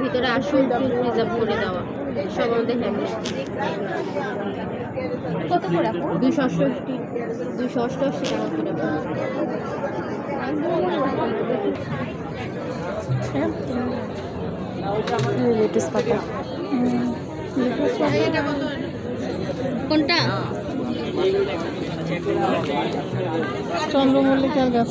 ভিতরে আসল রিজার্ভ করে দেওয়া। সব আমাদের হ্যান্ডেল কত করে দুইশো অষ্টআশি দুইশো অষ্টআশি টাকা করে। লেটেস্ট পাতা। কোনটা? চন্দ্রমল্লিকার গাছ